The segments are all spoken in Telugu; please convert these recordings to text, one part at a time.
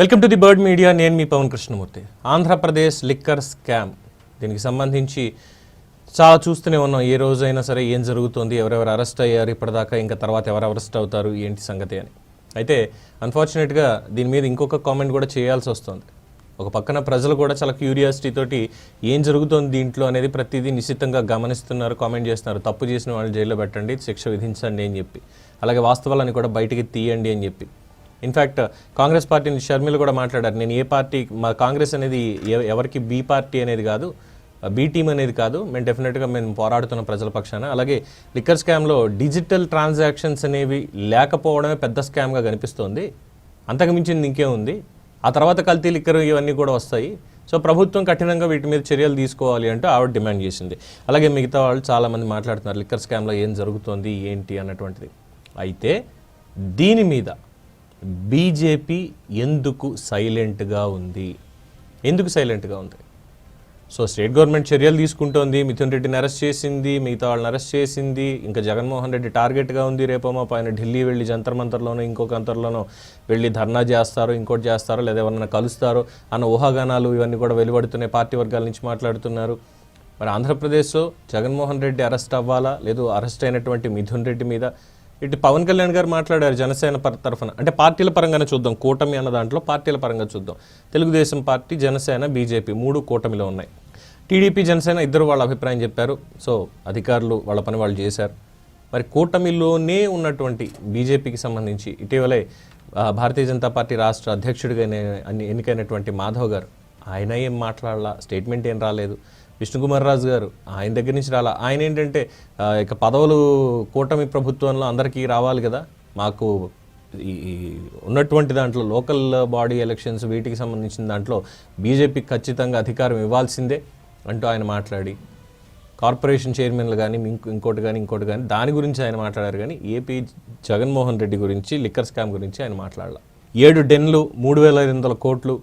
Welcome to the bird media నేను మీ Pavan Krishnamurthy. Andhra Pradesh liquor scam. దీనికి సంబంధించి చాలా చూస్తూనే ఉన్నాం. ఏ రోజైనా సరే ఏం జరుగుతుంది ఎవరెవరు అరెస్ట్ అయ్యారు ఇప్పటిదాకా ఇంకా తర్వాత ఎవరు అరెస్ట్ అవుతారు ఏంటి సంగతి అని. అయితే అన్ఫార్చునేట్గా దీని మీద ఇంకొక కామెంట్ కూడా చేయాల్సి వస్తుంది. ఒక పక్కన ప్రజలు కూడా చాలా క్యూరియాసిటీ తోటి ఏం జరుగుతుంది దీంట్లో అనేది ప్రతిదీ నిశ్చితంగా గమనిస్తున్నారు కామెంట్ చేస్తున్నారు. తప్పు చేసిన వాళ్ళు జైల్లో పెట్టండి శిక్ష విధించండి అని చెప్పి. అలాగే వాస్తవాలని కూడా బయటికి తీయండి అని చెప్పి. ఇన్ఫ్యాక్ట్ కాంగ్రెస్ పార్టీని షర్మిల కూడా మాట్లాడారు. నేను ఏ పార్టీ మా కాంగ్రెస్ అనేది ఎవరికి బి పార్టీ అనేది కాదు బి టీమ్ అనేది కాదు. మేము డెఫినెట్గా మేము పోరాడుతున్న ప్రజల పక్షాన. అలాగే లిక్కర్ స్కామ్లో డిజిటల్ ట్రాన్సాక్షన్స్ అనేవి లేకపోవడమే పెద్ద స్కామ్గా కనిపిస్తోంది. అంతకు మించింది ఇంకే ఉంది. ఆ తర్వాత కల్తీ లిక్కర్ ఇవన్నీ కూడా వస్తాయి. సో ప్రభుత్వం కఠినంగా వీటి మీద చర్యలు తీసుకోవాలి అంటూ ఆవిడ డిమాండ్ చేసింది. అలాగే మిగతా వాళ్ళు చాలామంది మాట్లాడుతున్నారు లిక్కర్ స్కామ్లో ఏం జరుగుతోంది ఏంటి అన్నటువంటిది. అయితే దీని మీద బీజేపీ ఎందుకు సైలెంట్గా ఉంది? ఎందుకు సైలెంట్గా ఉంది? సో స్టేట్ గవర్నమెంట్ చర్యలు తీసుకుంటోంది. మిథున్ రెడ్డిని అరెస్ట్ చేసింది. మిగతా వాళ్ళని అరెస్ట్ చేసింది. ఇంకా జగన్మోహన్ రెడ్డి టార్గెట్గా ఉంది రేపమో. పైన ఢిల్లీ వెళ్ళి జంతర్ మంతర్లోనో ఇంకొక అంతర్లోనో వెళ్ళి ధర్నా చేస్తారో ఇంకోటి చేస్తారో లేదా ఎవరన్నా కలుస్తారో అన్న ఊహాగానాలు ఇవన్నీ కూడా వెలువడుతున్నాయి. పార్టీ వర్గాల నుంచి మాట్లాడుతున్నారు. మరి ఆంధ్రప్రదేశ్లో జగన్మోహన్ రెడ్డి అరెస్ట్ అవ్వాలా? లేదు అరెస్ట్ అయినటువంటి మిథున్ రెడ్డి మీద ఇటు పవన్ కళ్యాణ్ గారు మాట్లాడారు జనసేన పర తరఫున. అంటే పార్టీల పరంగానే చూద్దాం కూటమి అన్న దాంట్లో పార్టీల పరంగా చూద్దాం. తెలుగుదేశం పార్టీ జనసేన బీజేపీ మూడు కూటమిలో ఉన్నాయి. టీడీపీ జనసేన ఇద్దరు వాళ్ళ అభిప్రాయం చెప్పారు. సో అధికారులు వాళ్ళ పని వాళ్ళు చేశారు. మరి కూటమిలోనే ఉన్నటువంటి బీజేపీకి సంబంధించి ఇటీవలే భారతీయ జనతా పార్టీ రాష్ట్ర అధ్యక్షుడిగా ఎన్నికైనటువంటి మాధవ్ గారు ఆయన ఏం మాట్లాడాల స్టేట్మెంట్ ఏం రాలేదు. విష్ణుకుమార్ రాజు గారు ఆయన దగ్గర నుంచి రాలా. ఆయన ఏంటంటే ఇక పదవులు కూటమి ప్రభుత్వంలో అందరికీ రావాలి కదా. మాకు ఈ ఈ ఉన్నటువంటి దాంట్లో లోకల్ బాడీ ఎలక్షన్స్ వీటికి సంబంధించిన దాంట్లో బీజేపీకి ఖచ్చితంగా అధికారం ఇవ్వాల్సిందే అంటూ ఆయన మాట్లాడి కార్పొరేషన్ చైర్మన్లు కానీ ఇంకో ఇంకోటి కానీ ఇంకోటి కానీ దాని గురించి ఆయన మాట్లాడారు కానీ ఏపీ జగన్మోహన్ రెడ్డి గురించి లిక్కర్ స్కామ్ గురించి ఆయన మాట్లాడాల. ఏడు డెన్లు మూడు వేల ఐదు వందల కోట్లు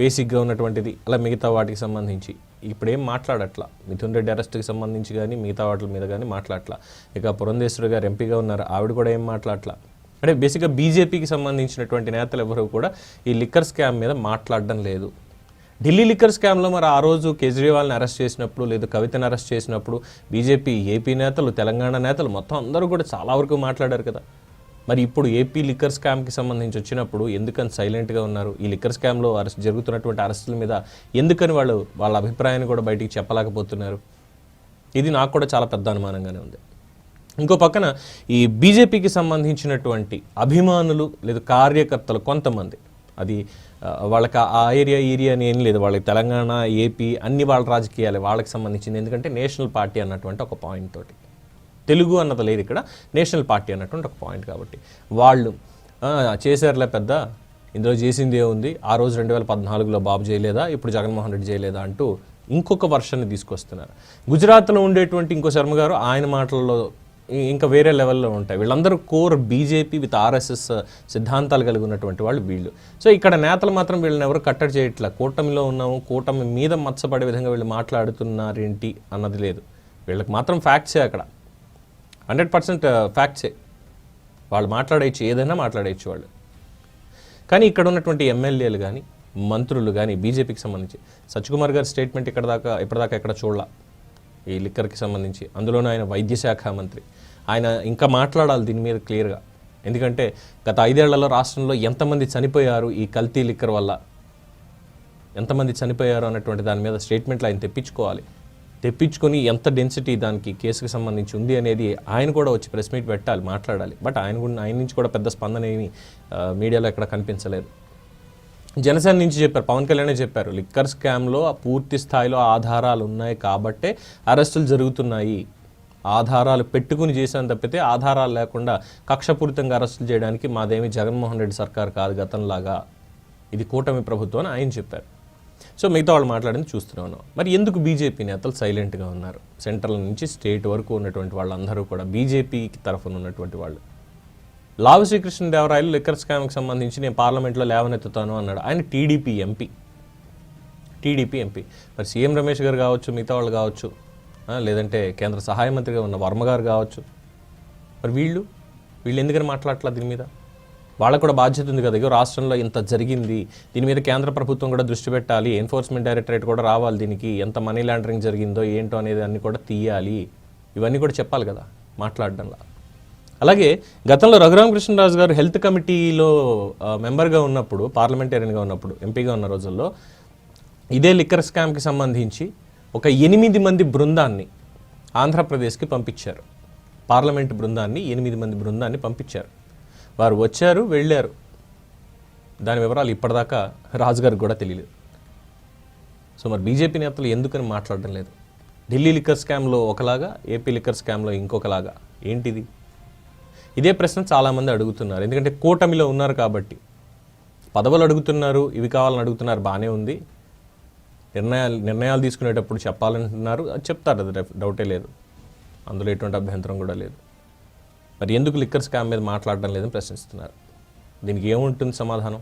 బేసిక్గా ఉన్నటువంటిది అలా మిగతా వాటికి సంబంధించి. ఇప్పుడు ఏం మాట్లాడట్లా? మిథున్ రెడ్డి అరెస్ట్కి సంబంధించి కానీ మిగతా వాటి మీద కానీ మాట్లాడట్లా? ఇక పురంధేశ్వరి గారు ఎంపీగా ఉన్నారు. ఆవిడ కూడా ఏం మాట్లాడట్లా? అంటే బేసిక్గా బీజేపీకి సంబంధించినటువంటి నేతలు ఎవరు కూడా ఈ లిక్కర్ స్కామ్ మీద మాట్లాడడం లేదు. ఢిల్లీ లిక్కర్ స్కామ్లో మరి ఆ రోజు కేజ్రీవాల్ని అరెస్ట్ చేసినప్పుడు లేదు కవితను అరెస్ట్ చేసినప్పుడు బీజేపీ ఏపీ నేతలు తెలంగాణ నేతలు మొత్తం అందరూ కూడా చాలా వరకు మాట్లాడారు కదా. మరి ఇప్పుడు ఏపీ లిక్కర్ స్కామ్కి సంబంధించి వచ్చినప్పుడు ఎందుకని సైలెంట్గా ఉన్నారు? ఈ లిక్కర్ స్కామ్లో అరెస్ట్ జరుగుతున్నటువంటి అరెస్టుల మీద ఎందుకని వాళ్ళు వాళ్ళ అభిప్రాయాన్ని కూడా బయటికి చెప్పలేకపోతున్నారు? ఇది నాకు కూడా చాలా పెద్ద అనుమానంగానే ఉంది. ఇంకో పక్కన ఈ బీజేపీకి సంబంధించినటువంటి అభిమానులు లేదా కార్యకర్తలు కొంతమంది అది వాళ్ళకి ఆ ఏరియా ఏరియా అని ఏం లేదు. వాళ్ళకి తెలంగాణ ఏపీ అన్ని వాళ్ళ రాజకీయాలే వాళ్ళకి సంబంధించింది. ఎందుకంటే నేషనల్ పార్టీ అన్నటువంటి ఒక పాయింట్ తోటి. తెలుగు అన్నది లేదు ఇక్కడ. నేషనల్ పార్టీ అన్నటువంటి ఒక పాయింట్ కాబట్టి. వాళ్ళు చేశారులే పెద్ద ఇందులో చేసింది ఉంది ఆ రోజు రెండు వేల పద్నాలుగులో బాబు చేయలేదా? ఇప్పుడు జగన్మోహన్ రెడ్డి చేయలేదా? అంటూ ఇంకొక వర్షన్ని తీసుకొస్తున్నారు. గుజరాత్లో ఉండేటువంటి ఇంకో శర్మ గారు ఆయన మాటల్లో ఇంకా వేరే లెవెల్లో ఉంటాయి. వీళ్ళందరూ కోర్ బీజేపీ విత్ ఆర్ఎస్ఎస్ సిద్ధాంతాలు కలిగి ఉన్నటువంటి వాళ్ళు వీళ్ళు. సో ఇక్కడ నేతలు మాత్రం వీళ్ళని ఎవరు కట్టడి చేయట్లా? కూటమిలో ఉన్నాము కూటమి మీద మచ్చపడే విధంగా వీళ్ళు మాట్లాడుతున్నారేంటి అన్నది లేదు. వీళ్ళకి మాత్రం ఫ్యాక్ట్సే అక్కడ. హండ్రెడ్ పర్సెంట్ ఫ్యాక్ట్సే. వాళ్ళు మాట్లాడేయచ్చు ఏదైనా మాట్లాడేయచ్చు వాళ్ళు. కానీ ఇక్కడ ఉన్నటువంటి ఎమ్మెల్యేలు కానీ మంత్రులు కానీ బీజేపీకి సంబంధించి సత్యకుమార్ గారి స్టేట్మెంట్ ఇక్కడ దాకా ఇప్పటిదాకా ఎక్కడ చూడాల? ఈ లిక్కర్కి సంబంధించి. అందులోనూ ఆయన వైద్య శాఖ మంత్రి. ఆయన ఇంకా మాట్లాడాలి దీని మీద క్లియర్గా. ఎందుకంటే గత ఐదేళ్ళలో రాష్ట్రంలో ఎంతమంది చనిపోయారు ఈ కల్తీ లిక్కర్ వల్ల? ఎంతమంది చనిపోయారు అన్నటువంటి దాని మీద స్టేట్మెంట్లు ఆయన తెప్పించుకోవాలి. తెప్పించుకొని ఎంత డెన్సిటీ దానికి కేసుకు సంబంధించి ఉంది అనేది ఆయన కూడా వచ్చి ప్రెస్ మీట్ పెట్టాలి మాట్లాడాలి. బట్ ఆయన కూడా ఆయన నుంచి కూడా పెద్ద స్పందన ఏమి మీడియాలో ఎక్కడ కనిపించలేదు. జనసేన నుంచి చెప్పారు పవన్ కళ్యాణే చెప్పారు లిక్కర్ స్కామ్లో పూర్తి స్థాయిలో ఆధారాలు ఉన్నాయి కాబట్టే అరెస్టులు జరుగుతున్నాయి. ఆధారాలు పెట్టుకుని చేశాను తప్పితే ఆధారాలు లేకుండా కక్షపూరితంగా అరెస్టులు చేయడానికి మాదేమి జగన్మోహన్ రెడ్డి సర్కార్ కాదు గతంలాగా. ఇది కూటమి ప్రభుత్వం అని ఆయన చెప్పారు. సో మిగతా వాళ్ళు మాట్లాడింది చూస్తూనే ఉన్నాం. మరి ఎందుకు బీజేపీ నేతలు సైలెంట్గా ఉన్నారు? సెంట్రల్ నుంచి స్టేట్ వరకు ఉన్నటువంటి వాళ్ళందరూ కూడా బీజేపీకి తరఫున ఉన్నటువంటి వాళ్ళు. లావు శ్రీకృష్ణదేవరాయలు లిక్కర్ స్కామ్కి సంబంధించి నేను పార్లమెంట్లో లేవనెత్తుతాను అన్నాడు. ఆయన టీడీపీ ఎంపీ. TDP MP. మరి సీఎం రమేష్ గారు కావచ్చు మిగతా వాళ్ళు కావచ్చు లేదంటే కేంద్ర సహాయ మంత్రిగా ఉన్న వర్మ గారు కావచ్చు. మరి వీళ్ళు? వీళ్ళు ఎందుకని మాట్లాడట్లా దీని మీద? వాళ్ళకు కూడా బాధ్యత ఉంది కదా ఇగో రాష్ట్రంలో ఇంత జరిగింది దీని మీద కేంద్ర ప్రభుత్వం కూడా దృష్టి పెట్టాలి ఎన్ఫోర్స్మెంట్ డైరెక్టరేట్ కూడా రావాలి దీనికి ఎంత మనీ లాండరింగ్ జరిగిందో ఏంటో అనేది అన్ని కూడా తీయాలి ఇవన్నీ కూడా చెప్పాలి కదా మాట్లాడడంలో. అలాగే గతంలో రఘురామకృష్ణరాజు గారు హెల్త్ కమిటీలో మెంబర్గా ఉన్నప్పుడు పార్లమెంటేరియన్గా ఉన్నప్పుడు ఎంపీగా ఉన్న రోజుల్లో ఇదే లిక్కర్ స్కామ్కి సంబంధించి ఒక ఎనిమిది మంది బృందాన్ని ఆంధ్రప్రదేశ్కి పంపించారు. పార్లమెంట్ బృందాన్ని ఎనిమిది మంది బృందాన్ని పంపించారు. వారు వచ్చారు వెళ్ళారు. దాని వివరాలు ఇప్పటిదాకా రాజుగారికి కూడా తెలియలేదు. సో మరి బీజేపీ నేతలు ఎందుకని మాట్లాడడం లేదు? ఢిల్లీ లిక్కర్ స్కామ్లో ఒకలాగా ఏపీ లిక్కర్ స్కామ్లో ఇంకొకలాగా. ఏంటిది? ఇదే ప్రశ్న చాలామంది అడుగుతున్నారు. ఎందుకంటే కూటమిలో ఉన్నారు కాబట్టి. పదవులు అడుగుతున్నారు ఇవి కావాలని అడుగుతున్నారు బాగానే ఉంది. నిర్ణయాలు నిర్ణయాలు తీసుకునేటప్పుడు చెప్పాలంటున్నారు. అది చెప్తారు అది డౌటే లేదు. అందులో ఎటువంటి అభ్యంతరం కూడా లేదు. మరి ఎందుకు లిక్కర్ స్కామ్ మీద మాట్లాడడం లేదని ప్రశ్నిస్తున్నారు. దీనికి ఏముంటుంది సమాధానం?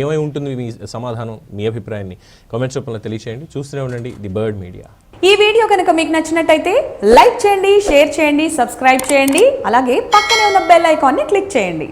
ఏమై ఉంటుంది మీ సమాధానం మీ అభిప్రాయాన్ని కామెంట్స్ రూపంలో తెలియచేయండి. చూస్తూనే ఉండండి ది బర్డ్ మీడియా ఈ వీడియో కనుక మీకు నచ్చినట్టయితే లైక్ చేయండి షేర్ చేయండి సబ్స్క్రైబ్ చేయండి అలాగే పక్కనే ఉన్న బెల్ ఐకాన్ని క్లిక్ చేయండి.